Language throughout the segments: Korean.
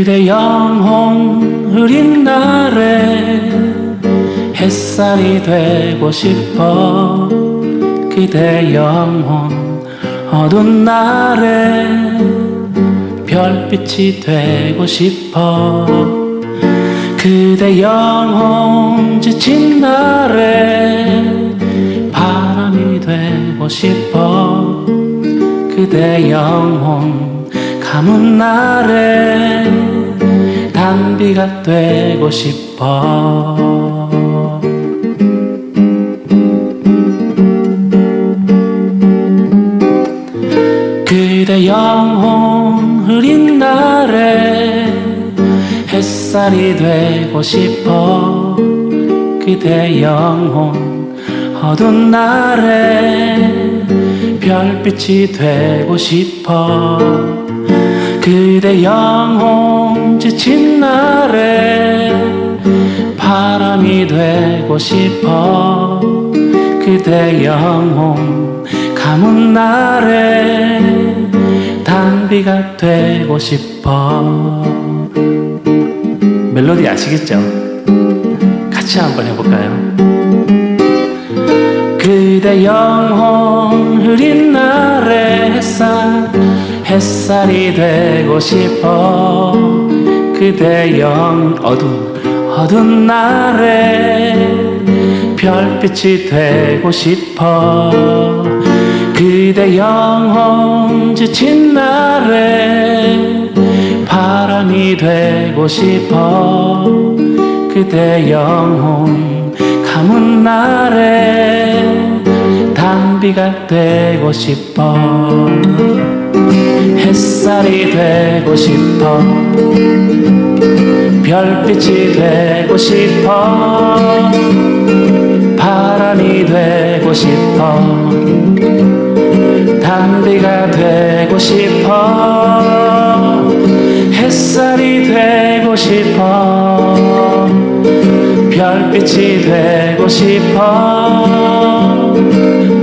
그대 영혼 흐린 날에 햇살이 되고 싶어 그대 영혼 어두운 날에 별빛이 되고 싶어 그대 영혼 지친 날에 바람이 되고 싶어 그대 영혼 가문 날에 단비가 되고 싶어. 그대 영혼 흐린 날에 햇살이 되고 싶어. 그대 영혼 어두운 날에 별빛이 되고 싶어. 그대 영혼 지친 날에 바람이 되고 싶어 그대 영혼 가문 날에 단비가 되고 싶어 멜로디 아시겠죠? 같이 한번 해볼까요? 그대 영혼 흐린 날에 햇살 햇살이 되고 싶어 그대 영 어두운 어두운 날에 별빛이 되고 싶어. 그대 영혼 지친 날에 바람이 되고 싶어. 그대 영혼 가문 날에 단비가 되고 싶어 햇살이 되고 싶어. 별빛이 되고 싶어. 바람이 되고 싶어. 단비가 되고 싶어. 햇살이 되고 싶어. 별빛이 되고 싶어.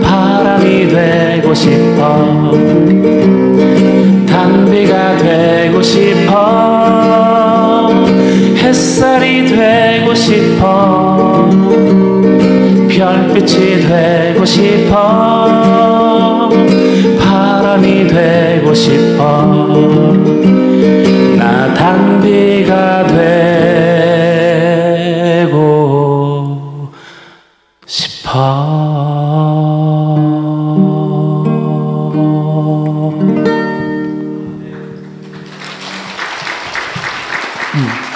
바람이 되고 싶어 되고 싶어. 햇살이 되고 싶어. 별빛이 되고 싶어. 바람이 되고 싶어. 나 단비가 되 싶어